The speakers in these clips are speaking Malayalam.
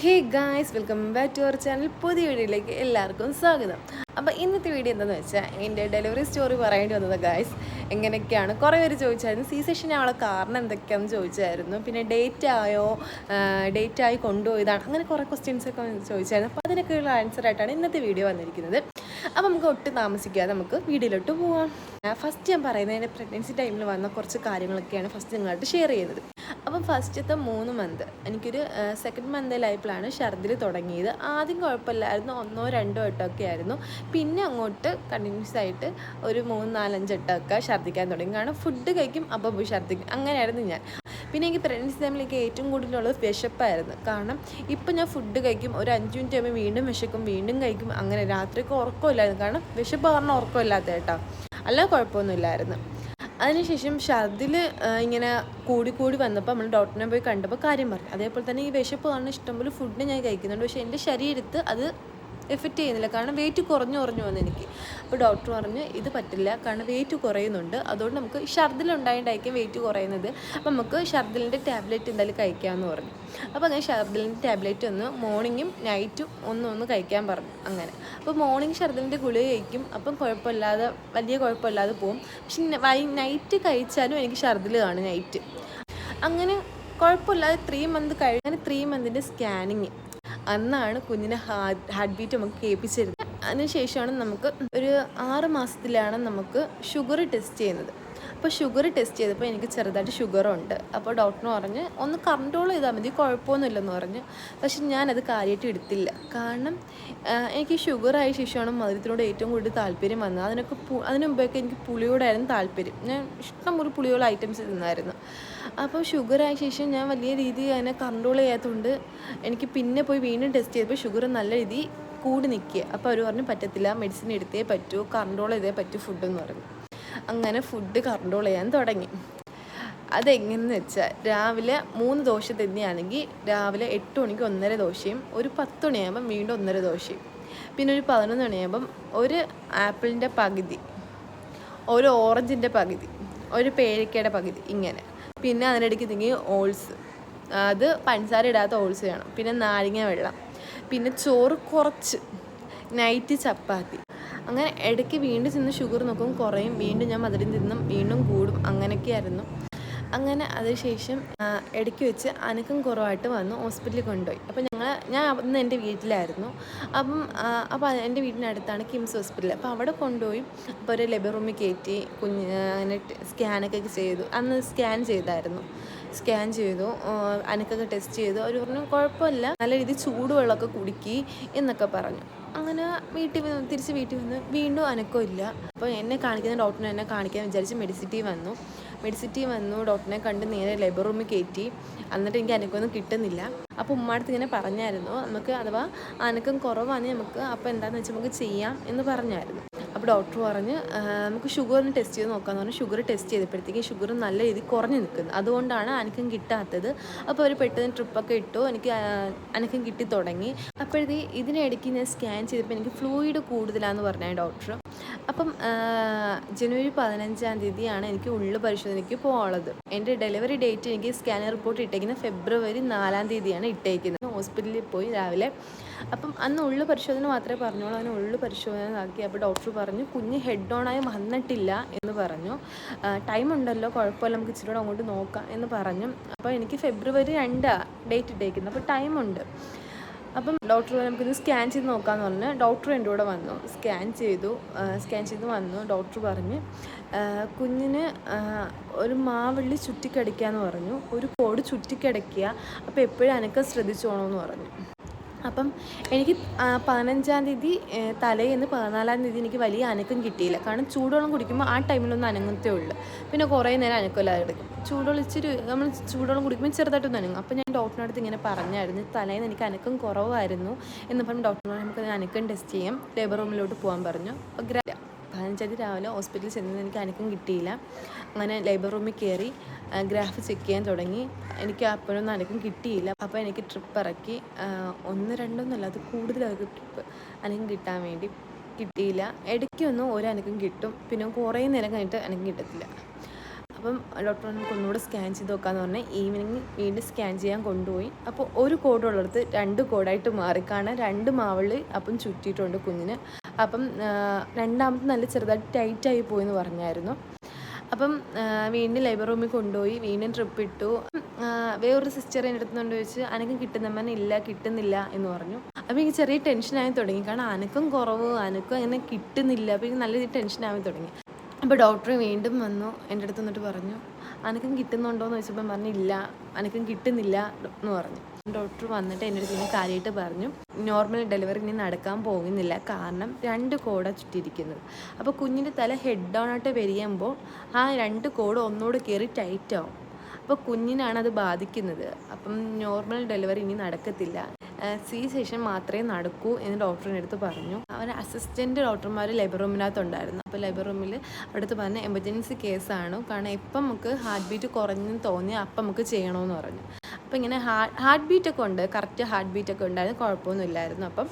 Hey guys welcome back to our channel. പുതിയ വീഡിയോയിലേക്ക് എല്ലാവർക്കും സ്വാഗതം. അപ്പോൾ ഇന്നത്തെ വീഡിയോ എന്താണെന്ന് വെച്ചാൽ എന്റെ ഡെലിവറി സ്റ്റോറി പറയേണ്ടി വന്നത് ഗായ്സ് എങ്ങനെയൊക്കെയാണ്? കുറേ പേര് ചോദിച്ചായിരുന്നു സി സെഷൻ അവളെ കാരണം എന്തൊക്കെയാണെന്ന് ചോദിച്ചായിരുന്നു. പിന്നെ ഡേറ്റ് ആയോ? ഡേറ്റ് ആയി കൊണ്ടുപോയതാണ്. അങ്ങനെ കുറേ ക്വസ്റ്റ്യൻസൊക്കെ ചോദിച്ചായിരുന്നു. അപ്പോൾ അതിനൊക്കെയുള്ള ആൻസർ ആയിട്ടാണ് ഇന്നത്തെ വീഡിയോ വന്നിരിക്കുന്നത്. അപ്പോൾ നമുക്ക് ഒട്ടും താമസിക്കാതെ നമുക്ക് വീഡിയോയിലോട്ട് പോവാം. ഫസ്റ്റ് ഞാൻ പറയുന്നത് എന്റെ പ്രഗ്നൻസി ടൈമിൽ വന്ന കുറച്ച് കാര്യങ്ങളൊക്കെയാണ് ഫസ്റ്റ് നിങ്ങളായിട്ട് ഷെയർ ചെയ്യുന്നത്. അപ്പം ഫസ്റ്റത്തെ മൂന്ന് മന്ത് എനിക്കൊരു സെക്കൻഡ് മന്തിലായപ്പോഴാണ് ഛർദിൽ തുടങ്ങിയത്. ആദ്യം കുഴപ്പമില്ലായിരുന്നു. ഒന്നോ രണ്ടോ എട്ടൊക്കെ ആയിരുന്നു. പിന്നെ അങ്ങോട്ട് കണ്ടിന്യൂസ് ആയിട്ട് ഒരു മൂന്ന് നാലഞ്ച് എട്ടൊക്കെ ഛർദ്ദിക്കാൻ തുടങ്ങി. കാരണം ഫുഡ് കഴിക്കും അപ്പോൾ ഛർദ്ദിക്കും അങ്ങനെയായിരുന്നു ഞാൻ. പിന്നെ എനിക്ക് പ്രഗ്നൻസി ടൈമിലേക്ക് ഏറ്റവും കൂടുതലുള്ളത് വിശപ്പായിരുന്നു. കാരണം ഇപ്പം ഞാൻ ഫുഡ് കഴിക്കും ഒരു അഞ്ച് മിനിറ്റ് ആകുമ്പോൾ വീണ്ടും വിശക്കും വീണ്ടും കഴിക്കും. അങ്ങനെ രാത്രിക്ക് ഉറക്കമില്ലായിരുന്നു. കാരണം വിശപ്പ് കാരണം ഉറക്കമില്ലാത്ത കേട്ടോ. അല്ല കുഴപ്പമൊന്നുമില്ലായിരുന്നു. അതിനുശേഷം ഛർദിൽ ഇങ്ങനെ കൂടി കൂടി വന്നപ്പോൾ നമ്മൾ ഡോക്ടറിനെ പോയി കണ്ടപ്പോൾ കാര്യം പറഞ്ഞു. അതേപോലെ തന്നെ ഈ വിശപ്പ് കാരണം ഇഷ്ടംപോലെ ഫുഡ് ഞാൻ കഴിക്കുന്നുണ്ട്. പക്ഷേ എന്റെ ശരീരത്ത് അത് എഫക്റ്റ് ചെയ്യുന്നില്ല. കാരണം വെയിറ്റ് കുറഞ്ഞു കുറഞ്ഞു വന്നു എനിക്ക്. അപ്പോൾ ഡോക്ടർ പറഞ്ഞു ഇത് പറ്റില്ല. കാരണം വെയിറ്റ് കുറയുന്നുണ്ട്. അതുകൊണ്ട് നമുക്ക് ഷർദിലുണ്ടായിട്ടായിരിക്കും വെയിറ്റ് കുറയുന്നത്. അപ്പോൾ നമുക്ക് ഷർദിലിന്റെ ടാബ്ലറ്റ് എന്തായാലും കഴിക്കാമെന്ന് പറഞ്ഞു. അപ്പോൾ അങ്ങനെ ഷർദിലിന്റെ ടാബ്ലറ്റ് ഒന്ന് മോർണിംഗും നൈറ്റും ഒന്നൊന്ന് ഒന്ന് കഴിക്കാൻ പറഞ്ഞു. അങ്ങനെ. അപ്പോൾ മോർണിംഗ് ഷർദിലിന്റെ ഗുളിക കഴിക്കും. അപ്പം കുഴപ്പമില്ലാതെ വലിയ കുഴപ്പമില്ലാതെ പോകും പക്ഷെ വൈ നൈറ്റ് കഴിച്ചാലും എനിക്ക് ഷർദിൽ കാണും നൈറ്റ് അങ്ങനെ കുഴപ്പമില്ലാതെ ത്രീ മന്ത് കഴിഞ്ഞാൽ ത്രീ മന്തിന്റെ സ്കാനിങ് അന്നാണ് കുഞ്ഞിനെ ഹാർട്ട് ബീറ്റ് നമുക്ക് കേൾപ്പിച്ചിരുന്നത്. അതിനുശേഷമാണ് നമുക്ക് ഒരു ആറ് മാസത്തിലാണ് നമുക്ക് ഷുഗർ ടെസ്റ്റ് ചെയ്യുന്നത്. അപ്പോൾ ഷുഗർ ടെസ്റ്റ് ചെയ്തപ്പോൾ എനിക്ക് ചെറുതായിട്ട് ഷുഗറുണ്ട്. അപ്പോൾ ഡോക്ടർ പറഞ്ഞ് ഒന്ന് കൺട്രോൾ ചെയ്താൽ മതി കുഴപ്പമൊന്നുമില്ലെന്ന് പറഞ്ഞ്. പക്ഷെ ഞാനത് കാര്യമായിട്ട് എടുത്തില്ല. കാരണം എനിക്ക് ഷുഗറായ ശേഷമാണ് മധുരത്തിനോട് ഏറ്റവും കൂടുതൽ താല്പര്യം വന്നത്. അതിനൊക്കെ അതിന് മുമ്പൊക്കെ എനിക്ക് പുളിയോടായിരുന്നു താല്പര്യം. ഞാൻ ഇഷ്ടംപോലെ പുളിയുള്ള ഐറ്റംസ് തിന്നായിരുന്നു. അപ്പോൾ ഷുഗറായ ശേഷം ഞാൻ വലിയ രീതിയിൽ അതിനെ കൺട്രോൾ ചെയ്യാത്തതുകൊണ്ട് എനിക്ക് പിന്നെ പോയി വീണ്ടും ടെസ്റ്റ് ചെയ്തപ്പോൾ ഷുഗർ നല്ല രീതിയിൽ കൂടി നിൽക്കുക. അപ്പോൾ അവർ പറഞ്ഞു പറ്റത്തില്ല മെഡിസിൻ എടുത്തേ പറ്റൂ കൺട്രോൾ ചെയ്തേ പറ്റൂ ഫുഡെന്ന് പറഞ്ഞു. അങ്ങനെ ഫുഡ് കൺട്രോൾ ചെയ്യാൻ തുടങ്ങി. അതെങ്ങനെയെന്ന് വെച്ചാൽ രാവിലെ മൂന്ന് ദോശ തന്നെയാണെങ്കിൽ രാവിലെ എട്ട് മണിക്ക് ഒന്നര ദോശയും ഒരു പത്ത് മണിയാകുമ്പം വീണ്ടും ഒന്നര ദോശയും. പിന്നെ ഒരു പതിനൊന്ന് മണിയാകുമ്പം ഒരു ആപ്പിളിന്റെ പകുതി ഒരു ഓറഞ്ചിന്റെ പകുതി ഒരു പേരക്കയുടെ പകുതി ഇങ്ങനെ. പിന്നെ അതിനിടയ്ക്ക് തിങ്ങി ഓൾസ് അത് പഞ്ചസാര ഇടാത്ത ഓൾസ് വേണം. പിന്നെ നാരങ്ങ വെള്ളം. പിന്നെ ചോറ് കുറച്ച് നൈറ്റ് ചപ്പാത്തി. അങ്ങനെ ഇടയ്ക്ക് വീണ്ടും ചെന്ന് ഷുഗർ നോക്കും കുറയും. വീണ്ടും ഞാൻ മധുരം തിന്നും വീണ്ടും കൂടും. അങ്ങനെയൊക്കെയായിരുന്നു. അങ്ങനെ അതിനുശേഷം ഇടയ്ക്ക് വെച്ച് അനക്കം കുറവായിട്ട് വന്നു ഹോസ്പിറ്റലിൽ കൊണ്ടുപോയി. അപ്പോൾ ഞങ്ങൾ ഞാൻ അന്ന് എന്റെ വീട്ടിലായിരുന്നു. അപ്പം അപ്പോൾ എന്റെ വീടിനടുത്താണ് കിംസ് ഹോസ്പിറ്റൽ അപ്പോൾ അവിടെ കൊണ്ടുപോയി അപ്പോൾ ഒരു ലെബർ റൂമിൽ കയറ്റി കുഞ്ഞ് അങ്ങനെ സ്കാനൊക്കെ ചെയ്തു. അന്ന് സ്കാൻ ചെയ്തായിരുന്നു. സ്കാൻ ചെയ്തു അനക്കൊക്കെ ടെസ്റ്റ് ചെയ്തു. അവർ പറഞ്ഞു കുഴപ്പമില്ല. നല്ല രീതിയിൽ ചൂടുവെള്ളമൊക്കെ കുടിക്കി എന്നൊക്കെ പറഞ്ഞു. അങ്ങനെ വീട്ടിൽ വന്ന് തിരിച്ച് വീട്ടിൽ വന്ന് വീണ്ടും അനക്കമില്ല അപ്പോൾ എന്നെ കാണിക്കുന്ന ഡോക്ടറിനെ എന്നെ കാണിക്കാൻ വിചാരിച്ച് മെഡിസിറ്റി വന്നു. മെഡിസിറ്റി വന്നു ഡോക്ടറിനെ കണ്ട് നേരെ ലേബർ റൂമിൽ കയറ്റി എന്നിട്ട് എനിക്ക് അനക്കമൊന്നും കിട്ടുന്നില്ല. അപ്പോൾ ഉമ്മാടത്ത് ഇങ്ങനെ പറഞ്ഞായിരുന്നു. നമുക്ക് അഥവാ അനക്കം കുറവാണെങ്കിൽ നമുക്ക് അപ്പോൾ എന്താണെന്ന് വെച്ചാൽ നമുക്ക് ചെയ്യാം എന്ന് പറഞ്ഞായിരുന്നു. അപ്പോൾ ഡോക്ടർ പറഞ്ഞ് നമുക്ക് ഷുഗറിന് ടെസ്റ്റ് ചെയ്ത് നോക്കാമെന്ന് പറഞ്ഞു ഷുഗർ ടെസ്റ്റ് ചെയ്തപ്പോഴത്തേക്കും ഷുഗർ നല്ല രീതിയിൽ കുറഞ്ഞു നിൽക്കുന്നത് അതുകൊണ്ടാണ് അനക്കും കിട്ടാത്തത്. അപ്പോൾ അവർ പെട്ടെന്ന് ട്രിപ്പൊക്കെ ഇട്ടു. എനിക്ക് അനക്കം കിട്ടി തുടങ്ങി. അപ്പോഴത്തേ ഇതിനിടയ്ക്ക് ഞാൻ സ്കാൻ ചെയ്തപ്പോൾ എനിക്ക് ഫ്ലൂയിഡ് കൂടുതലാണെന്ന് പറഞ്ഞു ഡോക്ടർ. അപ്പം ജനുവരി പതിനഞ്ചാം തീയതിയാണ് എനിക്ക് ഉള്ളു പരിശോധനയ്ക്ക് പോകാനുള്ളത് എന്റെ ഡെലിവറി ഡേറ്റ് എനിക്ക് സ്കാനർ റിപ്പോർട്ട് ഇട്ടേക്കുന്നത് ഫെബ്രുവരി നാലാം തീയതിയാണ് ഇട്ടേക്കുന്നത്. ഹോസ്പിറ്റലിൽ പോയി രാവിലെ. അപ്പം അന്ന് ഉള്ളു പരിശോധന മാത്രമേ പറഞ്ഞോളൂ. അതിന് ഉള്ളു പരിശോധന ആക്കി അപ്പോൾ ഡോക്ടർ പറഞ്ഞു കുഞ്ഞ് ഹെഡ് ഓണായി വന്നിട്ടില്ല എന്ന് പറഞ്ഞു. ടൈം ഉണ്ടല്ലോ കുഴപ്പമില്ല നമുക്ക് ഇച്ചിരി കൂടെ അങ്ങോട്ട് നോക്കാം എന്ന് പറഞ്ഞു. അപ്പോൾ എനിക്ക് ഫെബ്രുവരി രണ്ടാണ് ഡേറ്റ് ഇട്ടേക്കുന്നത്. അപ്പോൾ ടൈമുണ്ട് അപ്പം ഡോക്ടർ നമുക്കിത് സ്കാൻ ചെയ്ത് നോക്കാമെന്ന് പറഞ്ഞ് ഡോക്ടർ എന്റെ കൂടെ വന്നു. സ്കാൻ ചെയ്തു. സ്കാൻ ചെയ്ത് വന്നു. ഡോക്ടർ പറഞ്ഞ് കുഞ്ഞിന് ഒരു മാവള്ളി ചുറ്റിക്കടിക്കുക എന്ന് പറഞ്ഞു. ഒരു കോട് ചുറ്റിക്കടിക്കുക അപ്പോൾ എപ്പോഴും അനക്കം ശ്രദ്ധിച്ചോണമെന്ന് പറഞ്ഞു. അപ്പം എനിക്ക് പതിനഞ്ചാം തീയതി തലേന്ന് പതിനാലാം തീയതി എനിക്ക് വലിയ അനക്കം കിട്ടിയില്ല. കാരണം ചൂടുവെള്ളം കുടിക്കുമ്പോൾ ആ ടൈമിലൊന്നും അനങ്ങത്തേ ഉള്ളൂ. പിന്നെ കുറേ നേരം അനക്കമില്ലാതെ എടുക്കും. ചൂടുവെള്ളം ഇച്ചിരി നമ്മൾ ചൂടുവെള്ളം കുടിക്കുമ്പോൾ ചെറുതായിട്ടൊന്നും അനങ്ങും. അപ്പം ഞാൻ ഡോക്ടറിനടുത്ത് ഇങ്ങനെ പറഞ്ഞായിരുന്നു തലേന്ന് എനിക്ക് അനക്കം കുറവായിരുന്നു എന്ന് പറഞ്ഞ് ഡോക്ടർ നമുക്ക് അനക്കം ടെസ്റ്റ് ചെയ്യാം. ലേബർ റൂമിലോട്ട് പോകാൻ പറഞ്ഞു. അപ്പോൾ പതിനഞ്ചാം തീയതി രാവിലെ ഹോസ്പിറ്റലിൽ ചെന്ന് എനിക്ക് അനക്കം കിട്ടിയില്ല. അങ്ങനെ ലേബർ റൂമിൽ കയറി ഗ്രാഫ് ചെക്ക് ചെയ്യാൻ തുടങ്ങി. എനിക്ക് അപ്പോഴൊന്നും അനക്കം കിട്ടിയില്ല. അപ്പോൾ എനിക്ക് ട്രിപ്പ് ഇറക്കി. ഒന്ന് രണ്ടൊന്നല്ല അത് കൂടുതലായിരിക്കും ട്രിപ്പ് അനക്കം കിട്ടാൻ വേണ്ടി കിട്ടിയില്ല. ഇടയ്ക്കൊന്നും ഒരനക്കം കിട്ടും. പിന്നെ കുറേ നേരം കഴിഞ്ഞിട്ട് അനക്കം കിട്ടത്തില്ല. അപ്പം ഡോക്ടർ ഒന്നുകൂടെ സ്കാൻ ചെയ്ത് നോക്കാമെന്ന് പറഞ്ഞാൽ ഈവനിങ് വീണ്ടും സ്കാൻ ചെയ്യാൻ കൊണ്ടുപോയി. അപ്പോൾ ഒരു കോഡ് ഉള്ളിടത്ത് രണ്ട് കോഡായിട്ട് മാറി കാരണം രണ്ട് മാവൾ അപ്പം ചുറ്റിയിട്ടുണ്ട് കുഞ്ഞിന്. അപ്പം രണ്ടാമത് രണ്ടാമത്തെ നല്ല ചെറുതായിട്ട് ടൈറ്റായി പോയി എന്ന് പറഞ്ഞായിരുന്നു. അപ്പം വീണ്ടും ലേബർ റൂമിൽ കൊണ്ടുപോയി. വീണ്ടും ട്രിപ്പ് ഇട്ടു. വേറൊരു സിസ്റ്റർ എന്റെ അടുത്ത് കൊണ്ട് ചോദിച്ച് അനക്കം കിട്ടുന്നമ്മനെ ഇല്ല കിട്ടുന്നില്ല എന്ന് പറഞ്ഞു. അപ്പം എനിക്ക് ചെറിയ ടെൻഷനായി തുടങ്ങി. കാരണം അനക്കും കുറവ് അനക്കും അങ്ങനെ കിട്ടുന്നില്ല. അപ്പോൾ എനിക്ക് നല്ല ടെൻഷനായി തുടങ്ങി. അപ്പോൾ ഡോക്ടർ വീണ്ടും വന്നു എന്റെ അടുത്ത് വന്നിട്ട് പറഞ്ഞു അനക്കും കിട്ടുന്നുണ്ടോ എന്ന് ചോദിച്ചപ്പോൾ പറഞ്ഞു ഇല്ല അനക്കും കിട്ടുന്നില്ല എന്ന് പറഞ്ഞു. ഡോക്ടർ വന്നിട്ട് എന്റെ അടുത്ത് ഇങ്ങനെ കാര്യമായിട്ട് പറഞ്ഞു നോർമൽ ഡെലിവറി ഇനി നടക്കാൻ പോകുന്നില്ല കാരണം രണ്ട് കോടാണ് ചുറ്റിയിരിക്കുന്നത്. അപ്പോൾ കുഞ്ഞിന്റെ തല ഹെഡ് ഡൗൺ ആയിട്ട് വരിയുമ്പോൾ ആ രണ്ട് കോഡ് ഒന്നുകൂടെ കയറി ടൈറ്റാവും അപ്പോൾ കുഞ്ഞിനാണ് അത് ബാധിക്കുന്നത്. അപ്പം നോർമൽ ഡെലിവറി ഇനി നടക്കത്തില്ല. സി സെഷൻ മാത്രമേ നടക്കൂ എന്ന് ഡോക്ടറിന്റെ അടുത്ത് പറഞ്ഞു. അവർ അസിസ്റ്റന്റ് ഡോക്ടർമാർ ലേബർ റൂമിനകത്തുണ്ടായിരുന്നു അപ്പോൾ ലേബർ റൂമിൽ അടുത്ത് പറഞ്ഞ എമർജൻസി കേസാണ് കാരണം എപ്പം നമുക്ക് ഹാർട്ട് ബീറ്റ് കുറഞ്ഞു തോന്നി അപ്പം നമുക്ക് ചെയ്യണമെന്ന് പറഞ്ഞു. അപ്പോൾ ഇങ്ങനെ ഹാർട്ട് ഹാർട്ട് ബീറ്റൊക്കെ ഉണ്ട്. കറക്റ്റ് ഹാർട്ട് ബീറ്റൊക്കെ ഉണ്ടായിരുന്നു. കുഴപ്പമൊന്നുമില്ലായിരുന്നു അപ്പം.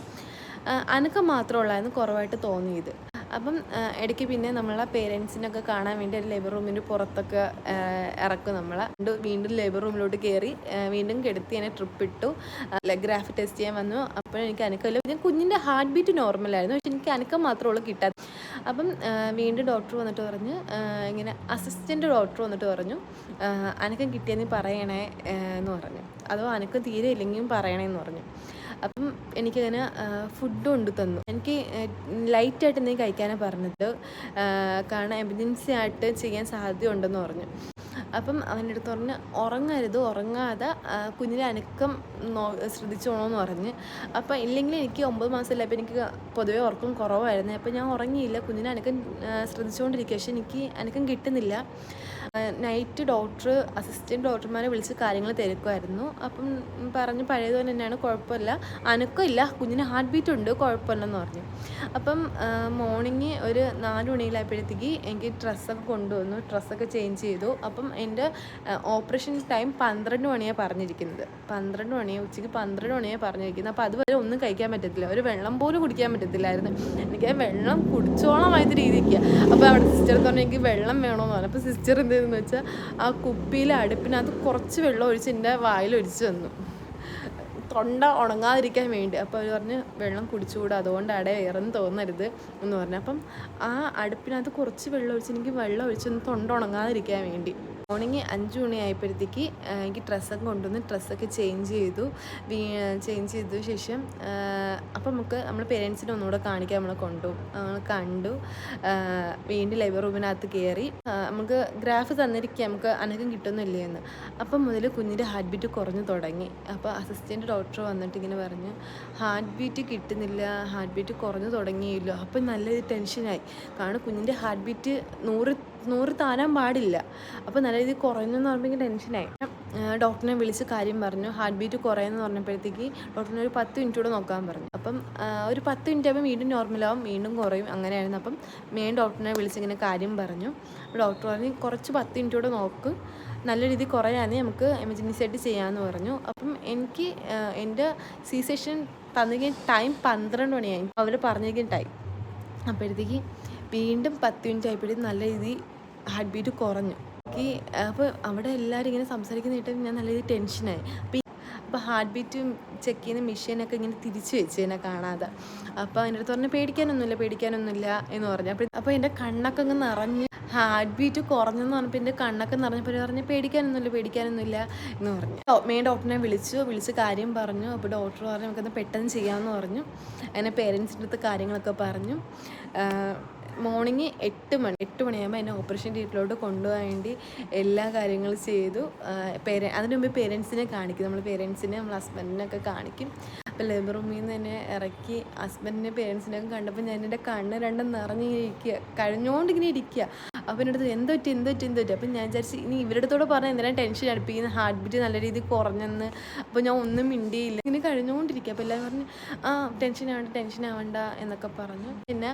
അനക്കം മാത്രമുള്ളായിരുന്നു കുറവായിട്ട് തോന്നിയത്. അപ്പം ഇടയ്ക്ക് പിന്നെ നമ്മളെ പേരൻസിനൊക്കെ കാണാൻ വേണ്ടി ഒരു ലേബർ റൂമിന്റെ പുറത്തൊക്കെ ഇറക്കും നമ്മളെ. വീണ്ടും ലേബർ റൂമിലോട്ട് കയറി വീണ്ടും കെടുത്തി എന്നെ ട്രിപ്പ് ഇട്ടു. ഗ്രാഫ് ടെസ്റ്റ് ചെയ്യാൻ വന്നു. അപ്പോൾ എനിക്ക് അനക്കമില്ല ഞാൻ കുഞ്ഞിന്റെ ഹാർട്ട് ബീറ്റ് നോർമലായിരുന്നു പക്ഷെ എനിക്ക് അനക്കം മാത്രമേ ഉള്ളൂ കിട്ടാത്ത അപ്പം വീണ്ടും ഡോക്ടർ വന്നിട്ട് പറഞ്ഞു ഇങ്ങനെ അസിസ്റ്റന്റ് ഡോക്ടർ വന്നിട്ട് പറഞ്ഞു അനക്കം കിട്ടിയെന്ന് പറയണേ എന്ന് പറഞ്ഞു. അതോ അനക്കം തീരെ ഇല്ലെങ്കിലും പറയണേ എന്ന് പറഞ്ഞു. അപ്പം എനിക്കങ്ങനെ ഫുഡ് കൊണ്ട് തന്നു. എനിക്ക് ലൈറ്റായിട്ട് എന്തെങ്കിലും കഴിക്കാനാണ് പറഞ്ഞത്. കാരണം എമർജൻസി ആയിട്ട് ചെയ്യാൻ സാധ്യതയുണ്ടെന്ന് പറഞ്ഞു. അപ്പം അവന്റെ അടുത്ത് പറഞ്ഞ് ഉറങ്ങരുത് ഉറങ്ങാതെ കുഞ്ഞിനെ അനക്കം നോ ശ്രദ്ധിച്ചോണമെന്ന് പറഞ്ഞ്. അപ്പം ഇല്ലെങ്കിൽ എനിക്ക് ഒമ്പത് മാസമല്ല അപ്പം എനിക്ക് പൊതുവേ ഉറക്കം കുറവായിരുന്നു. അപ്പം ഞാൻ ഉറങ്ങിയില്ല കുഞ്ഞിനെ അനക്കം ശ്രദ്ധിച്ചുകൊണ്ടിരിക്കുക പക്ഷെ എനിക്ക് അനക്കം കിട്ടുന്നില്ല. നൈറ്റ് ഡോക്ടർ അസിസ്റ്റന്റ് ഡോക്ടർമാരെ വിളിച്ച് കാര്യങ്ങൾ തിരക്കുമായിരുന്നു അപ്പം പറഞ്ഞ് പഴയതുപോലെ തന്നെയാണ് കുഴപ്പമില്ല. അനക്കമില്ല കുഞ്ഞിന് ഹാർട്ട് ബീറ്റ് ഉണ്ട് കുഴപ്പമില്ലെന്ന് പറഞ്ഞു. അപ്പം മോർണിംഗ് ഒരു നാല് മണിയിലായപ്പോഴത്തേക്ക് എനിക്ക് ഡ്രസ്സൊക്കെ കൊണ്ടുവന്നു ഡ്രസ്സൊക്കെ ചേഞ്ച് ചെയ്തു. അപ്പം എന്റെ ഓപ്പറേഷൻ ടൈം പന്ത്രണ്ട് മണിയാണ് പറഞ്ഞിരിക്കുന്നത്. പന്ത്രണ്ട് മണിയാണ് ഉച്ചയ്ക്ക് പന്ത്രണ്ട് മണിയാണ് പറഞ്ഞിരിക്കുന്നത്. അപ്പോൾ അതുവരെ ഒന്നും കഴിക്കാൻ പറ്റത്തില്ല. ഒരു വെള്ളം പോലും കുടിക്കാൻ പറ്റത്തില്ലായിരുന്നു. എനിക്ക് ആ വെള്ളം കുടിച്ചോളമായിട്ട് രീതിക്ക് അപ്പോൾ അവിടെ സിസ്റ്റർ പറഞ്ഞു എനിക്ക് വെള്ളം വേണമെന്ന് പറഞ്ഞു. അപ്പോൾ സിസ്റ്റർ എന്ത് ചെയ്തെന്ന് വെച്ചാൽ ആ കുപ്പിയിലെ അടുപ്പിനകത്ത് കുറച്ച് വെള്ളം ഒഴിച്ച് എന്റെ വായിൽ ഒഴിച്ച് തന്നു. തൊണ്ട ഉണങ്ങാതിരിക്കാൻ വേണ്ടി. അപ്പോൾ അവർ പറഞ്ഞ് വെള്ളം കുടിച്ചുകൂടാ അതുകൊണ്ട് അവിടെ വേറെന്ന് തോന്നരുത് എന്ന് പറഞ്ഞു. അപ്പം ആ അടുപ്പിനകത്ത് കുറച്ച് വെള്ളം ഒഴിച്ച് എനിക്ക് വെള്ളം ഒഴിച്ചൊന്ന് തൊണ്ട ഉണങ്ങാതിരിക്കാൻ വേണ്ടി. മോർണിംഗ് അഞ്ച് മണിയായപ്പോഴത്തേക്ക് ആയപ്പോഴത്തേക്ക് എനിക്ക് ഡ്രസ്സൊക്കെ കൊണ്ടുവന്ന് ഡ്രസ്സൊക്കെ ചേഞ്ച് ചെയ്തു. ചേഞ്ച് ചെയ്ത ശേഷം അപ്പം നമുക്ക് നമ്മുടെ പേരൻസിനെ ഒന്നുകൂടെ കാണിക്കാൻ നമ്മളെ കൊണ്ടു കണ്ടു. വീണ്ടും ലൈബ്രറി റൂമിനകത്ത് കയറി നമുക്ക് ഗ്രാഫ് തന്നിരിക്കുക നമുക്ക് അനക്കം കിട്ടുന്നില്ലേ എന്ന്. അപ്പം മുതൽ കുഞ്ഞിന്റെ ഹാർട്ട് ബീറ്റ് കുറഞ്ഞു തുടങ്ങി. അപ്പോൾ അസിസ്റ്റന്റ് ഡോക്ടർ വന്നിട്ട് ഇങ്ങനെ പറഞ്ഞു ഹാർട്ട് ബീറ്റ് കിട്ടുന്നില്ല ഹാർട്ട് ബീറ്റ് കുറഞ്ഞു തുടങ്ങിയല്ലോ. അപ്പം നല്ല ടെൻഷനായി കാരണം കുഞ്ഞിന്റെ ഹാർട്ട് ബീറ്റ് നൂറ് നൂറ് താനാൻ പാടില്ല. അപ്പോൾ നല്ല രീതിയിൽ കുറയുന്നു എന്ന് പറയുമ്പോൾ ടെൻഷനായി. ഡോക്ടറിനെ വിളിച്ച് കാര്യം പറഞ്ഞു. ഹാർട്ട് ബീറ്റ് കുറയുമെന്ന് പറഞ്ഞപ്പോഴത്തേക്ക് ഡോക്ടറിനെ ഒരു പത്ത് മിനിറ്റ് കൂടെ നോക്കാൻ പറഞ്ഞു. അപ്പം ഒരു പത്ത് മിനിറ്റ് ആകുമ്പോൾ വീണ്ടും നോർമലാവും വീണ്ടും കുറയും അങ്ങനെയായിരുന്നു. അപ്പം മെയിൻ ഡോക്ടറിനെ വിളിച്ച് ഇങ്ങനെ കാര്യം പറഞ്ഞു. ഡോക്ടർ പറഞ്ഞു കുറച്ച് പത്ത് മിനിറ്റ് കൂടെ നോക്ക്. നല്ല രീതിയിൽ കുറയാനേ നമുക്ക് എമർജൻസി ആയിട്ട് ചെയ്യാമെന്ന് പറഞ്ഞു. അപ്പം എനിക്ക് എന്റെ സി സെഷൻ തന്നിരിക്കുന്ന ടൈം പന്ത്രണ്ട് മണിയായി. അവർ പറഞ്ഞിരിക്കുന്ന ടൈം അപ്പോഴത്തേക്ക് വീണ്ടും പത്ത് മിനിറ്റ് ആയപ്പോഴത്തേക്കും നല്ല രീതിയിൽ ഹാർട്ട് ബീറ്റ് കുറഞ്ഞു. എനിക്ക് അപ്പോൾ അവിടെ എല്ലാവരും ഇങ്ങനെ സംസാരിക്കുന്ന കേട്ട് ഞാൻ നല്ല രീതിയിൽ ടെൻഷനായി. അപ്പോൾ അപ്പോൾ ഹാർട്ട് ബീറ്റ് ചെക്ക് ചെയ്യുന്ന മെഷീനൊക്കെ ഇങ്ങനെ തിരിച്ചു വെച്ച് എന്നെ കാണാതെ. അപ്പോൾ എന്റെ അടുത്ത് പറഞ്ഞു പേടിക്കാനൊന്നുമില്ല പേടിക്കാനൊന്നുമില്ല എന്ന് പറഞ്ഞു. അപ്പോൾ അപ്പോൾ എന്റെ കണ്ണൊക്കെ അങ്ങ് നിറഞ്ഞ് ഹാർട്ട് ബീറ്റ് കുറഞ്ഞെന്ന് പറഞ്ഞപ്പോൾ എന്റെ കണ്ണൊക്കെ നിറഞ്ഞപ്പോൾ പറഞ്ഞു പേടിക്കാനൊന്നുമില്ല പേടിക്കാനൊന്നുമില്ല എന്ന് പറഞ്ഞു. മെയിൻ ഡോക്ടറിനെ വിളിച്ചു വിളിച്ച് കാര്യം പറഞ്ഞു. അപ്പോൾ ഡോക്ടർ പറഞ്ഞു നമുക്കത് പെട്ടെന്ന് ചെയ്യാമെന്ന് പറഞ്ഞു. അങ്ങനെ പേരൻസിന്റെ അടുത്ത് കാര്യങ്ങളൊക്കെ പറഞ്ഞു. മോർണിംഗ് എട്ട് മണി എട്ട് മണിയാകുമ്പോൾ എന്നെ ഓപ്പറേഷൻ തിയേറ്ററിലോട്ട് കൊണ്ടുപോകാൻ വേണ്ടി എല്ലാ കാര്യങ്ങളും ചെയ്തു. പേര അതിന് മുമ്പ് പേരൻസിനെ കാണിക്കും. നമ്മൾ പേരൻസിനെ നമ്മൾ ഹസ്ബൻഡിനൊക്കെ കാണിക്കും. അപ്പോൾ ലേബർ റൂമിൽ നിന്ന് തന്നെ ഇറക്കി ഹസ്ബൻഡിനെ പേരൻസിനെയൊക്കെ കണ്ടപ്പോൾ ഞാൻ എന്റെ കണ്ണ് രണ്ടും നിറഞ്ഞിങ്ങനെ ഇരിക്കുക കഴിഞ്ഞുകൊണ്ടിങ്ങനെ ഇരിക്കുക അപ്പോൾ എന്റെ അടുത്ത് എന്ത് പറ്റി? എന്ത് പറ്റി? എന്ത് പറ്റി? അപ്പം ഞാൻ വിചാരിച്ച് ഇനി ഇവരുടെ അടുത്തോടെ പറഞ്ഞാൽ എന്തിനാണ് ടെൻഷൻ അടുപ്പിക്കുന്ന? ഹാർട്ട് ബീറ്റ് നല്ല രീതിയിൽ കുറഞ്ഞെന്ന്. അപ്പോൾ ഞാൻ ഒന്നും മിണ്ടിയില്ല. ഇങ്ങനെ കഴിഞ്ഞുകൊണ്ടിരിക്കുക അപ്പോൾ എല്ലാവരും പറഞ്ഞു ആ ടെൻഷൻ ആവണ്ട ടെൻഷൻ ആവണ്ട എന്നൊക്കെ പറഞ്ഞു. പിന്നെ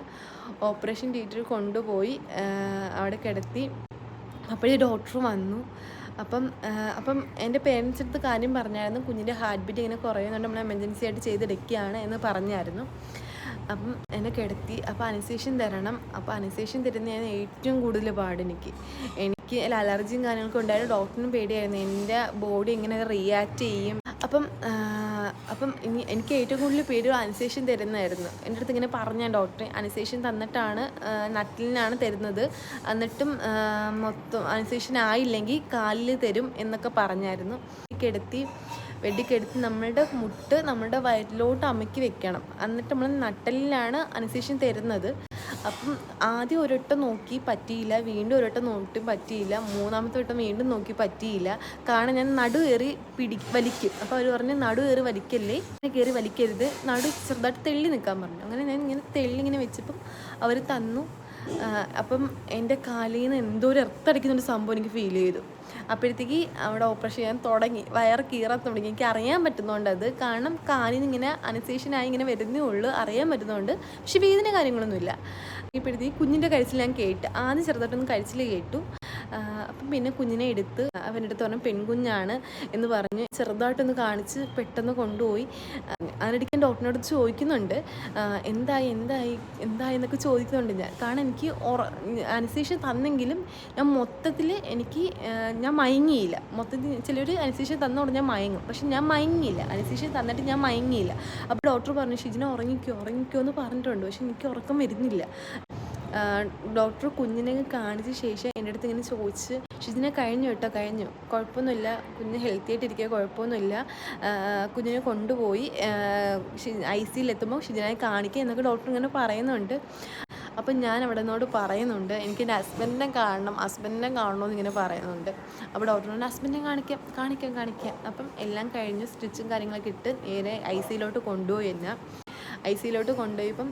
ഓപ്പറേഷൻ തിയേറ്ററിൽ കൊണ്ടുപോയി അവിടെ കിടത്തി. അപ്പോഴേ ഡോക്ടർ വന്നു. അപ്പം അപ്പം എന്റെ പേരൻസ് അടുത്ത് കാര്യം പറഞ്ഞായിരുന്നു കുഞ്ഞിന്റെ ഹാർട്ട് ബീറ്റ് ഇങ്ങനെ കുറയുന്നുണ്ട് നമ്മൾ എമർജൻസി ആയിട്ട് ചെയ്തെടുക്കുകയാണ് എന്ന് പറഞ്ഞായിരുന്നു. അപ്പം എന്നെ കിടത്തി. അപ്പോൾ അനസേഷൻ തരണം. അപ്പോൾ അനസേഷൻ തരുന്നതാണ് ഏറ്റവും കൂടുതൽ പാടെനിക്ക് എനിക്ക്. എനിക്ക് അലർജിയും കാര്യങ്ങളൊക്കെ ഉണ്ടായിരുന്നു ഡോക്ടറിനും പേടിയായിരുന്നു. എന്റെ ബോഡി എങ്ങനെ റിയാക്ട് ചെയ്യും. അപ്പം അപ്പം ഇനി എനിക്ക് ഏറ്റവും കൂടുതൽ പേടി അനസേഷൻ തരുന്നതായിരുന്നു. എന്റെ അടുത്ത് ഇങ്ങനെ പറഞ്ഞ ഡോക്ടറെ അനസേഷൻ തന്നിട്ടാണ് നട്ടിലിനാണ് തരുന്നത്. എന്നിട്ടും മൊത്തം അനസേഷൻ ആയില്ലെങ്കിൽ കാലിൽ തരും എന്നൊക്കെ പറഞ്ഞായിരുന്നു. കിടത്തി. വെടിക്കെടുത്ത് നമ്മളുടെ മുട്ട് നമ്മുടെ വയറ്റിലോട്ട് അമക്കി വെക്കണം. എന്നിട്ട് നമ്മൾ നട്ടലിലാണ് അനസേഷൻ തരുന്നത്. അപ്പം ആദ്യം ഒരൊട്ടം നോക്കി പറ്റിയില്ല വീണ്ടും ഒരൊട്ടം നോക്കിയിട്ടും പറ്റിയില്ല മൂന്നാമത്തെ വട്ടം വീണ്ടും നോക്കി പറ്റിയില്ല. കാരണം ഞാൻ നടു കയറി പിടി വലിക്കും. അപ്പോൾ അവർ പറഞ്ഞ് നടു കയറി വലിക്കല്ലേ? ഇങ്ങനെ കയറി വലിക്കരുത്. നടു ചെറുതായിട്ട് തെള്ളി നിൽക്കാൻ പറഞ്ഞു. അങ്ങനെ ഞാൻ ഇങ്ങനെ തെള്ളി ഇങ്ങനെ വെച്ചപ്പം അവർ തന്നു. അപ്പം എന്റെ കാലിൽ നിന്ന് എന്തോ ഒരു എർത്തടിക്കുന്നൊരു സംഭവം എനിക്ക് ഫീൽ ചെയ്തു. അപ്പോഴത്തേക്ക് അവിടെ ഓപ്പറേഷൻ ചെയ്യാൻ തുടങ്ങി. വയർ കീറാൻ തുടങ്ങി. എനിക്ക് അറിയാൻ പറ്റുന്നതുകൊണ്ട് അത്. കാരണം കാലിൽ നിന്ന് ഇങ്ങനെ അനസേഷനായി ഇങ്ങനെ വരുന്നേ ഉള്ളൂ. അറിയാൻ പറ്റുന്നതുകൊണ്ട് പക്ഷെ വേദന കാര്യങ്ങളൊന്നുമില്ല. ഇപ്പോഴത്തേക്ക് കുഞ്ഞിന്റെ കഴിച്ചിൽ ഞാൻ കേട്ട്. ആദ്യം ചെറുതായിട്ടൊന്ന് കഴിച്ചിൽ കേട്ടു. അപ്പം പിന്നെ കുഞ്ഞിനെ എടുത്ത് അവന്റെ അടുത്ത് പറഞ്ഞു പെൺകുഞ്ഞാണ് എന്ന് പറഞ്ഞ് ചെറുതായിട്ടൊന്ന് കാണിച്ച് പെട്ടെന്ന് കൊണ്ടുപോയി. അതിനിടയ്ക്ക് ഞാൻ ഡോക്ടറിനോട് ചോദിക്കുന്നുണ്ട്. എന്തായി എന്തായി എന്തായി എന്നൊക്കെ ചോദിക്കുന്നുണ്ട്. ഞാൻ കാരണം എനിക്ക് അനസേഷൻ തന്നെങ്കിലും ഞാൻ മൊത്തത്തിൽ എനിക്ക് ഞാൻ മയങ്ങിയില്ല. മൊത്തത്തിൽ ചിലർ അനസേഷൻ തന്നോട് ഞാൻ മയങ്ങും. പക്ഷെ ഞാൻ മയങ്ങിയില്ല. അനസേഷൻ തന്നിട്ട് ഞാൻ മയങ്ങിയില്ല. അപ്പോൾ ഡോക്ടർ പറഞ്ഞു ഷിജിനെ ഉറങ്ങിക്കോ ഉറങ്ങിക്കോ എന്ന് പറഞ്ഞിട്ടുണ്ട്. പക്ഷെ എനിക്ക് ഉറക്കം വരുന്നില്ല. ഡോക്ടർ കുഞ്ഞിനെ കാണിച്ച ശേഷം എന്റെ അടുത്ത് ഇങ്ങനെ ചോദിച്ച് ഷിജിനെ കഴിഞ്ഞു കേട്ടോ കഴിഞ്ഞു. കുഴപ്പമൊന്നുമില്ല. കുഞ്ഞ് ഹെൽത്തി ആയിട്ടിരിക്കുക കുഴപ്പമൊന്നുമില്ല. കുഞ്ഞിനെ കൊണ്ടുപോയി. ഐ സിയിൽ എത്തുമ്പോൾ ഷിജിനെ കാണിക്കുക എന്നൊക്കെ ഡോക്ടർ ഇങ്ങനെ പറയുന്നുണ്ട്. അപ്പം ഞാൻ അവിടെ നിന്നോട് പറയുന്നുണ്ട് എനിക്ക് എന്റെ ഹസ്ബൻഡിനെ കാണണം ഹസ്ബൻഡിനെ കാണണമെന്ന് ഇങ്ങനെ പറയുന്നുണ്ട്. അപ്പോൾ ഡോക്ടറിനോട് ഹസ്ബൻഡിനെ കാണിക്കാം കാണിക്കാം കാണിക്കാം. അപ്പം എല്ലാം കഴിഞ്ഞ് സ്റ്റിച്ചും കാര്യങ്ങളൊക്കെ ഇട്ട് നേരെ ഐ സിയിലോട്ട് കൊണ്ടുപോയി എന്നെ. ഐ സിയിലോട്ട് കൊണ്ടുപോയപ്പം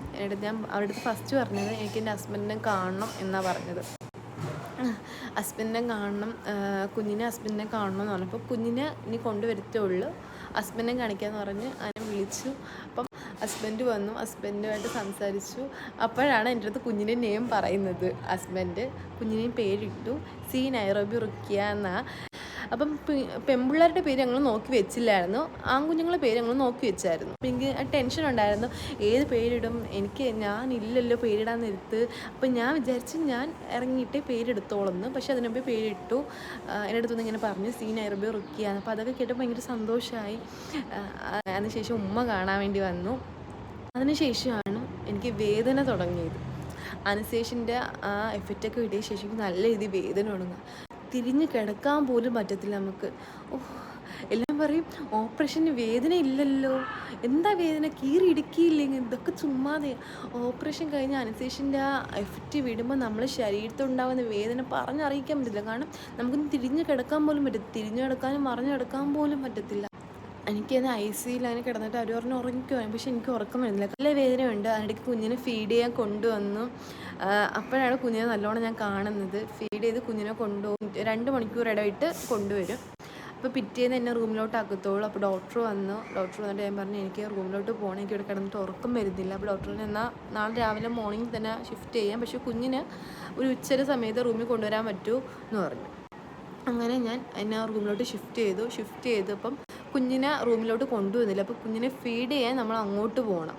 ഞാൻ അവിടെ ഫസ്റ്റ് പറഞ്ഞത് എനിക്ക് എന്റെ ഹസ്ബൻഡിനെ കാണണം എന്നാണ് പറഞ്ഞത്. ഹസ്ബൻഡിനെ കാണണം കുഞ്ഞിനെ ഹസ്ബൻഡിനെ കാണണം എന്ന് പറഞ്ഞപ്പോൾ കുഞ്ഞിനെ ഇനി കൊണ്ടുവരത്തേ ഉള്ളൂ ഹസ്ബൻഡിനെ കാണിക്കാമെന്ന് പറഞ്ഞ് അതിനെ വിളിച്ചു. അപ്പം ഹസ്ബൻഡ് വന്നു ഹസ്ബൻഡുമായിട്ട് സംസാരിച്ചു. അപ്പോഴാണ് എന്റെ അടുത്ത് കുഞ്ഞിന്റെ നെയിം പറയുന്നത് ഹസ്ബൻഡ് കുഞ്ഞിനെയും പേരിട്ടു. സി നൈറോബി റുക്കിയ എന്നാ. അപ്പം പെൺപിള്ളേരുടെ പേര് ഞങ്ങൾ നോക്കി വെച്ചില്ലായിരുന്നു. ആൺകുഞ്ഞുങ്ങളുടെ പേര് ഞങ്ങൾ നോക്കി വെച്ചായിരുന്നു. അപ്പം എനിക്ക് ടെൻഷൻ ഉണ്ടായിരുന്നു. ഏത് പേരിടും? എനിക്ക് ഞാൻ ഞാനില്ലല്ലോ പേരിടാൻ നേരത്ത്. അപ്പം ഞാൻ വിചാരിച്ച് ഞാൻ ഇറങ്ങിയിട്ടേ പേരെടുത്തോളെന്ന് പക്ഷെ അതിനുമ്പ് പേരിട്ടു. എന്റെ എന്റെ നിന്ന് ഇങ്ങനെ പറഞ്ഞു സീൻ അറബി റുക്കിയാണ് അപ്പോൾ അതൊക്കെ കേട്ടപ്പോൾ ഭയങ്കര സന്തോഷമായി അതിനുശേഷം ഉമ്മ കാണാൻ വേണ്ടി വന്നു. അതിനുശേഷമാണ് എനിക്ക് വേദന തുടങ്ങിയത്. അനസേഷന്റെ ആ എഫക്റ്റൊക്കെ കിട്ടിയ ശേഷം എനിക്ക് നല്ല രീതിയിൽ വേദന തുടങ്ങുക. തിരിഞ്ഞ് കിടക്കാൻ പോലും പറ്റത്തില്ല നമുക്ക്. ഓ എല്ലാം പറയും ഓപ്പറേഷന് വേദന ഇല്ലല്ലോ. എന്താ വേദന? കീറി ഇടുക്കിയില്ലെങ്കിൽ ഇതൊക്കെ ചുമ്മാതെ. ഓപ്പറേഷൻ കഴിഞ്ഞ അനസേഷന്റെ ആ എഫക്റ്റ് വിടുമ്പോൾ നമ്മളെ ശരീരത്തുണ്ടാകുന്ന വേദന പറഞ്ഞറിയിക്കാൻ പറ്റില്ല കാരണം നമുക്കൊന്ന് തിരിഞ്ഞ് കിടക്കാൻ പോലും പറ്റത്തില്ല. തിരിഞ്ഞു കിടക്കാനും മറിഞ്ഞു കിടക്കാൻ പോലും പറ്റത്തില്ല. എനിക്കത് ഐ സിയിൽ അങ്ങനെ കിടന്നിട്ട് അവർ പറഞ്ഞ് ഉറങ്ങിക്കുവാൻ പക്ഷെ എനിക്ക് ഉറക്കം വരുന്നില്ല. നല്ല വേദനയുണ്ട്. അതിനിടയ്ക്ക് കുഞ്ഞിനെ ഫീഡ് ചെയ്യാൻ കൊണ്ടുവന്നു. അപ്പോഴാണ് കുഞ്ഞിനെ നല്ലോണം ഞാൻ കാണുന്നത്. ഫീഡ് ചെയ്ത് കുഞ്ഞിനെ കൊണ്ടുപോകും. രണ്ട് മണിക്കൂർ ഇടവിട്ട് കൊണ്ടുവരും. അപ്പോൾ പിറ്റേന്ന് എന്നെ റൂമിലോട്ട് ആക്കത്തോളൂ അപ്പോൾ ഡോക്ടർ വന്നു. ഡോക്ടർ വന്നിട്ട് ഞാൻ പറഞ്ഞു എനിക്ക് റൂമിലോട്ട് പോകണം എനിക്ക് ഇവിടെ കിടന്നിട്ട് ഉറക്കം വരുന്നില്ല. അപ്പോൾ ഡോക്ടർ പറഞ്ഞു, എന്നാൽ നാളെ രാവിലെ മോർണിംഗ് തന്നെ ഷിഫ്റ്റ് ചെയ്യാം. പക്ഷേ കുഞ്ഞിന് ഒരു ഉച്ചര സമയത്ത് റൂമിൽ കൊണ്ടുവരാൻ പറ്റൂ എന്ന് പറഞ്ഞു. അങ്ങനെ ഞാൻ എന്നെ റൂമിലോട്ട് ഷിഫ്റ്റ് ചെയ്തു. ഷിഫ്റ്റ് ചെയ്തപ്പം കുഞ്ഞിനെ റൂമിലോട്ട് കൊണ്ടുവന്നില്ല. അപ്പോൾ കുഞ്ഞിനെ ഫീഡ് ചെയ്യാൻ നമ്മൾ അങ്ങോട്ട് പോകണം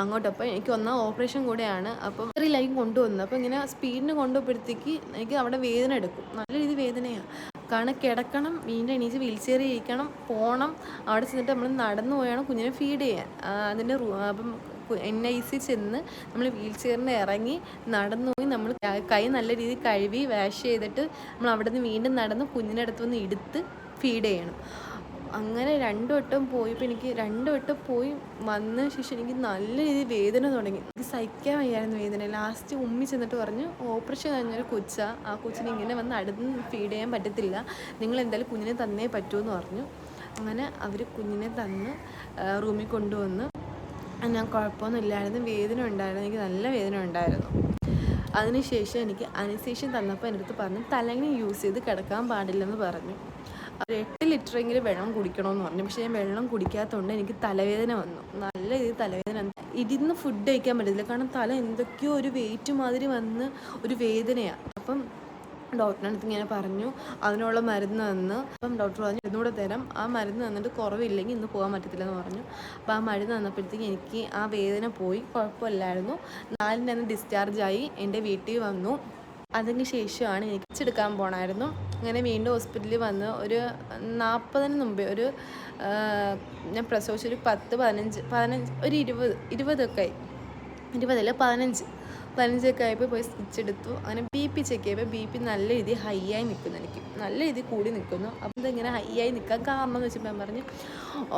അങ്ങോട്ട് അപ്പം എനിക്ക് ഒന്നാം ഓപ്പറേഷൻ കൂടെയാണ്. അപ്പം ലൈൻ കൊണ്ടുവന്നത്. അപ്പോൾ ഇങ്ങനെ സ്പീഡിന് കൊണ്ടുപോയപ്പോഴത്തേക്ക് എനിക്ക് അവിടെ വേദന എടുക്കും. നല്ല രീതി വേദനയാണ് കാരണം കിടക്കണം വീണ്ടും എണീച്ച് വീൽ ചെയറിൽ ഇരിക്കണം പോകണം അവിടെ ചെന്നിട്ട് നമ്മൾ നടന്നു പോയാണ് കുഞ്ഞിനെ ഫീഡ് ചെയ്യാൻ. അതിന്റെ അപ്പം എൻ ഐ സി ചെന്ന് നമ്മൾ വീൽ ചെയറിന് ഇറങ്ങി നടന്നു പോയി. നമ്മൾ കൈ നല്ല രീതിയിൽ കഴുകി വാഷ് ചെയ്തിട്ട് നമ്മൾ അവിടെ നിന്ന് വീണ്ടും നടന്ന് കുഞ്ഞിന്റെ അടുത്ത് വന്ന് എടുത്ത് ഫീഡ് ചെയ്യണം. അങ്ങനെ രണ്ടു വട്ടം പോയപ്പോൾ എനിക്ക് രണ്ടു വട്ടം പോയി വന്ന ശേഷം എനിക്ക് നല്ല രീതിയിൽ വേദന തുടങ്ങി. എനിക്ക് സഹിക്കാൻ വയ്യായിരുന്നു വേദന. ലാസ്റ്റ് ഉമ്മി ചെന്നിട്ട് പറഞ്ഞു ഓപ്പറേഷൻ കഴിഞ്ഞൊരു കൊച്ച. ആ കൊച്ചിനെ ഇങ്ങനെ വന്ന് അടുത്ത് ഫീഡ് ചെയ്യാൻ പറ്റത്തില്ല. നിങ്ങൾ എന്തായാലും കുഞ്ഞിനെ തന്നേ പറ്റൂ എന്ന് പറഞ്ഞു. അങ്ങനെ അവർ കുഞ്ഞിനെ തന്ന് റൂമിൽ കൊണ്ടുവന്ന്. ഞാൻ കുഴപ്പമൊന്നുമില്ലായിരുന്നു വേദന ഉണ്ടായിരുന്നു. എനിക്ക് നല്ല വേദന ഉണ്ടായിരുന്നു. അതിനുശേഷം എനിക്ക് അനസേഷൻ തന്നപ്പോൾ എന്റെ അടുത്ത് പറഞ്ഞു തലങ്ങി യൂസ് ചെയ്ത് കിടക്കാൻ പാടില്ലെന്ന് പറഞ്ഞു. ഒരു എട്ട് ലിറ്ററെങ്കിലും വെള്ളം കുടിക്കണമെന്ന് പറഞ്ഞു. പക്ഷേ ഞാൻ വെള്ളം കുടിക്കാത്തതുകൊണ്ട് എനിക്ക് തലവേദന വന്നു. നല്ല രീതിയിൽ തലവേദന ഇരുന്ന് ഫുഡ് കഴിക്കാൻ പറ്റത്തില്ല. കാരണം തല എന്തൊക്കെയോ ഒരു വെയിറ്റ് മാതിരി വന്ന് ഒരു വേദനയാണ് അപ്പം ഡോക്ടറിന്റെ അടുത്ത് ഇങ്ങനെ പറഞ്ഞു. അതിനുള്ള മരുന്ന് തന്ന്. അപ്പം ഡോക്ടർ പറഞ്ഞു ഇതിനൂടെ തരാം. ആ മരുന്ന് തന്നിട്ട് കുറവില്ലെങ്കിൽ ഇന്ന് പോകാൻ പറ്റത്തില്ലെന്ന് പറഞ്ഞു. അപ്പോൾ ആ മരുന്ന് തന്നപ്പോഴത്തേക്ക് എനിക്ക് ആ വേദന പോയി. കുഴപ്പമില്ലായിരുന്നു. നാലിന്റെ അന്ന് ഡിസ്ചാർജായി എന്റെ വീട്ടിൽ വന്നു. അതിന് ശേഷമാണ് എനിക്ക് ചെടുക്കാൻ പോണായിരുന്നു. അങ്ങനെ വീണ്ടും ഹോസ്പിറ്റലിൽ വന്ന് ഒരു നാൽപ്പതിന് മുമ്പേ ഒരു ഞാൻ പ്രസവിച്ച്. ഒരു പത്ത് പതിനഞ്ച് പതിനഞ്ച് ഒരു ഇരുപത് ഇരുപതൊക്കെ ആയി. ഇരുപതല്ല പതിനഞ്ച്. പതിനഞ്ചൊക്കെ ആയപ്പോൾ പോയി സ്റ്റിച്ച് എടുത്തു. അങ്ങനെ ബി പി ചെക്ക് ചെയ്യുമ്പോൾ ബി പി നല്ല രീതിയിൽ ഹൈ ആയി നിൽക്കുന്നു എനിക്ക്. നല്ല രീതിയിൽ കൂടി നിൽക്കുന്നു. അപ്പം ഇതിങ്ങനെ ഹൈ ആയി നിൽക്കാൻ കാരണം എന്ന് വെച്ചപ്പോൾ ഞാൻ പറഞ്ഞു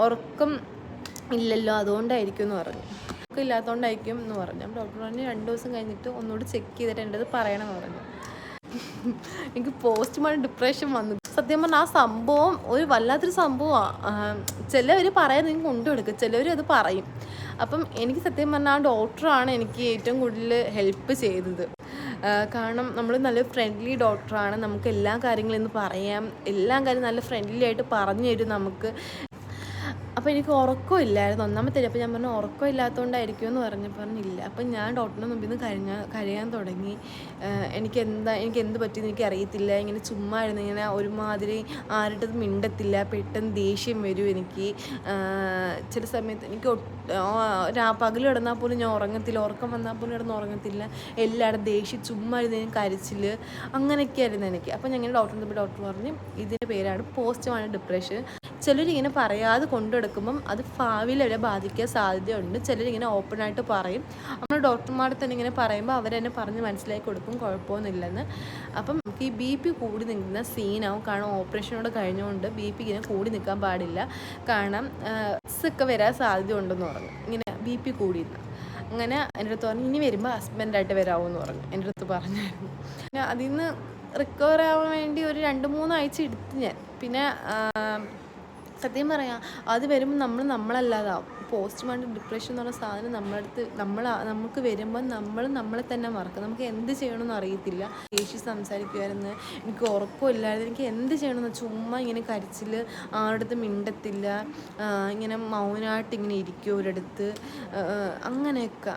ഉറക്കം ഇല്ലല്ലോ അതുകൊണ്ടായിരിക്കും എന്ന് പറഞ്ഞു. ഉറക്കം ഇല്ലാത്തതുകൊണ്ടായിരിക്കും എന്ന് പറഞ്ഞു. ഡോക്ടർ പറഞ്ഞു രണ്ട് ദിവസം കഴിഞ്ഞിട്ട് ഒന്നുകൂടി ചെക്ക് ചെയ്തിട്ട് എന്റെ അത് പറയണമെന്ന് പറഞ്ഞു. എനിക്ക് പോസ്റ്റ് മോർട്ടം ഡിപ്രഷൻ വന്നു. സത്യം പറഞ്ഞാൽ ആ സംഭവം ഒരു വല്ലാത്തൊരു സംഭവമാണ് ചിലവർ പറയാൻ നിങ്ങൾക്ക് കൊണ്ടുകൊടുക്കും ചിലവർ അത് പറയും. അപ്പം എനിക്ക് സത്യം പറഞ്ഞാൽ ആ ഡോക്ടറാണ് എനിക്ക് ഏറ്റവും കൂടുതൽ ഹെൽപ്പ് ചെയ്തത്. കാരണം നമ്മൾ നല്ല ഫ്രണ്ട്ലി ഡോക്ടറാണ് നമുക്ക് എല്ലാ കാര്യങ്ങളും ഇന്ന് പറയാം. എല്ലാ കാര്യം നല്ല ഫ്രണ്ട്ലി ആയിട്ട് പറഞ്ഞു തരും നമുക്ക്. അപ്പോൾ എനിക്ക് ഉറക്കമില്ലായിരുന്നു ഒന്നാമത്തെ അപ്പോൾ ഞാൻ പറഞ്ഞു ഉറക്കം ഇല്ലാത്തതുകൊണ്ടായിരിക്കും എന്ന് പറഞ്ഞു പറഞ്ഞില്ല. അപ്പം ഞാൻ ഡോക്ടറിന്റെ മുമ്പിൽ നിന്ന് കരഞ്ഞ കരയാൻ തുടങ്ങി. എനിക്ക് എന്താ എനിക്ക് എന്ത് പറ്റിയെന്ന് എനിക്ക് അറിയത്തില്ല. ഇങ്ങനെ ചുമ്മാ ഇരുന്ന് ഇങ്ങനെ ഒരുമാതിരി ആരുടെ മിണ്ടത്തില്ല. പെട്ടെന്ന് ദേഷ്യം വരും എനിക്ക്. ചില സമയത്ത് എനിക്ക് പകൽ കിടന്നാൽ പോലും ഞാൻ ഉറങ്ങത്തില്ല. ഉറക്കം വന്നാൽ പോലും കിടന്ന് ഉറങ്ങത്തില്ല. എല്ലാവരും ദേഷ്യം ചുമ്മാ ഇരുന്ന് ഞാൻ കരച്ചിൽ അങ്ങനെയൊക്കെയായിരുന്നു എനിക്ക്. അപ്പോൾ ഞങ്ങൾ ഡോക്ടറിന്റെ പോയി ഡോക്ടർ പറഞ്ഞു ഇതിന്റെ പേരാണ് പോസ്റ്റ്മാണ് ഡിപ്രഷൻ. ചിലരിങ്ങനെ പറയാതെ കൊണ്ടുനടക്കുമ്പം അത് ഭാവിയിൽ അവരെ ബാധിക്കാൻ സാധ്യതയുണ്ട്. ചിലരിങ്ങനെ ഓപ്പണായിട്ട് പറയും. നമ്മൾ ഡോക്ടർമാരെ തന്നെ ഇങ്ങനെ പറയുമ്പോൾ അവരെന്നെ പറഞ്ഞ് മനസ്സിലാക്കി കൊടുക്കും കുഴപ്പമൊന്നുമില്ലെന്ന്. അപ്പം നമുക്ക് ഈ ബി പി കൂടി നിൽക്കുന്ന സീനാവും കാരണം ഓപ്പറേഷനോട് കഴിഞ്ഞുകൊണ്ട് ബി പി ഇങ്ങനെ കൂടി നിൽക്കാൻ പാടില്ല. കാരണം ഒക്കെ വരാൻ സാധ്യത ഉണ്ടെന്ന് പറഞ്ഞു. ഇങ്ങനെ ബി പി കൂടിയെന്ന് അങ്ങനെ എന്റെ അടുത്ത് പറഞ്ഞു ഇനി വരുമ്പോൾ ഹസ്ബൻഡായിട്ട് വരാമെന്ന് പറഞ്ഞു. എന്റെ അടുത്ത് പറഞ്ഞായിരുന്നു. അതിൽ നിന്ന് റിക്കവർ ആവാൻ വേണ്ടി ഒരു രണ്ട് മൂന്നാഴ്ച എടുത്ത് ഞാൻ. പിന്നെ സത്യം പറയാം അത് വരുമ്പോൾ നമ്മൾ നമ്മളല്ലാതാവും. പോസ്റ്റ് പോസ്റ്റ്മോർട്ടം ഡിപ്രഷൻ എന്ന് പറഞ്ഞ സാധനം നമ്മളടുത്ത് നമ്മൾ നമുക്ക് വരുമ്പോൾ നമ്മൾ നമ്മളെ തന്നെ മറക്കും. നമുക്ക് എന്ത് ചെയ്യണമെന്ന് അറിയത്തില്ല. യേശു സംസാരിക്കുമായിരുന്നു എനിക്ക് ഉറക്കമില്ലായിരുന്നു എനിക്ക് എന്ത് ചെയ്യണമെന്ന് ചുമ്മാ ഇങ്ങനെ കരച്ചിൽ ആരുടെ മിണ്ടത്തില്ല. ഇങ്ങനെ മൗനമായിട്ട് ഇങ്ങനെ ഇരിക്കും ഒരിടത്ത്. അങ്ങനെയൊക്കെ.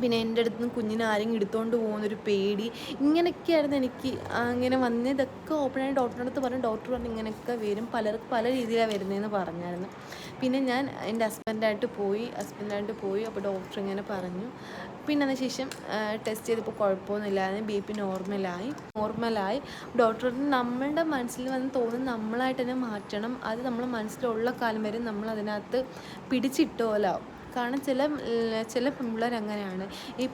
പിന്നെ എന്റെ അടുത്ത് നിന്ന് കുഞ്ഞിനെ ആരെങ്കിലും എടുത്തുകൊണ്ട് പോകുന്നൊരു പേടി. ഇങ്ങനെയൊക്കെയായിരുന്നു എനിക്ക് അങ്ങനെ വന്ന് ഇതൊക്കെ ഓപ്പണായി ഡോക്ടറിന്റെ അടുത്ത് പറഞ്ഞു ഡോക്ടർ പറഞ്ഞു ഇങ്ങനെയൊക്കെ വരും. പലർക്ക് പല രീതിയിലാണ് വരുന്നതെന്ന് പറഞ്ഞായിരുന്നു. പിന്നെ ഞാൻ എന്റെ ഹസ്ബൻഡായിട്ട് പോയി ഹസ്ബൻഡായിട്ട് പോയി. അപ്പോൾ ഡോക്ടർ ഇങ്ങനെ പറഞ്ഞു. പിന്നെ അതിന് ശേഷം ടെസ്റ്റ് ചെയ്തപ്പോൾ കുഴപ്പമൊന്നുമില്ലായിരുന്നു ബി പി നോർമലായി നോർമലായി ഡോക്ടർ നമ്മളുടെ മനസ്സിൽ വന്ന് തോന്നുന്നത് നമ്മളായിട്ട് തന്നെ മാറ്റണം. അത് നമ്മൾ മനസ്സിലുള്ള കാലം വരെ നമ്മൾ അതിനകത്ത് പിടിച്ചിട്ട പോലെ ആവും കാരണം ചില ചില പെൺപിള്ളേർ അങ്ങനെയാണ് ഈ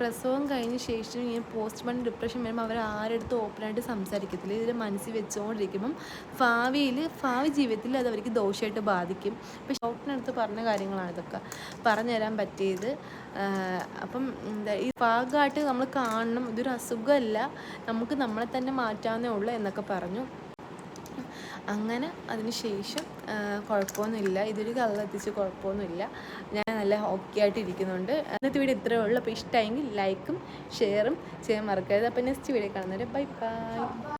പ്രസവം കഴിഞ്ഞ ശേഷം ഈ പോസ്റ്റ്മോർട്ടം ഡിപ്രഷൻ വരുമ്പോൾ അവർ ആരെടുത്ത് ഓപ്പണായിട്ട് സംസാരിക്കത്തില്ല. ഇതിൽ മനസ്സിൽ വെച്ചുകൊണ്ടിരിക്കുമ്പം ഭാവിയിൽ ഭാവി ജീവിതത്തിൽ അത് അവർക്ക് ദോഷമായിട്ട് ബാധിക്കും. പക്ഷെ ഡോക്ടറിനടുത്ത് പറഞ്ഞ കാര്യങ്ങളാണ് ഇതൊക്കെ. പറഞ്ഞുതരാൻ പറ്റിയത്. അപ്പം എന്താ ഈ ഭാഗമായിട്ട് നമ്മൾ കാണണം. ഇതൊരു അസുഖമല്ല. നമുക്ക് നമ്മളെ തന്നെ മാറ്റാവുന്നേ ഉള്ളൂ എന്നൊക്കെ പറഞ്ഞു. അങ്ങനെ അതിന് ശേഷം കുഴപ്പമൊന്നുമില്ല. ഇതൊരു കള്ളെത്തിച്ച് കുഴപ്പമൊന്നുമില്ല. ഞാൻ നല്ല ഓക്കെ ആയിട്ട് ഇരിക്കുന്നുണ്ട്. ഇന്നത്തെ വീഡിയോ ഇത്രയേ ഉള്ളൂ. അപ്പോൾ ഇഷ്ടമായെങ്കിൽ ലൈക്കും ഷെയറും ചെയ്യാൻ മറക്കരുത്. അപ്പോൾ നെക്സ്റ്റ് വീഡിയോ കാണുന്നവരെ ബൈ ബൈ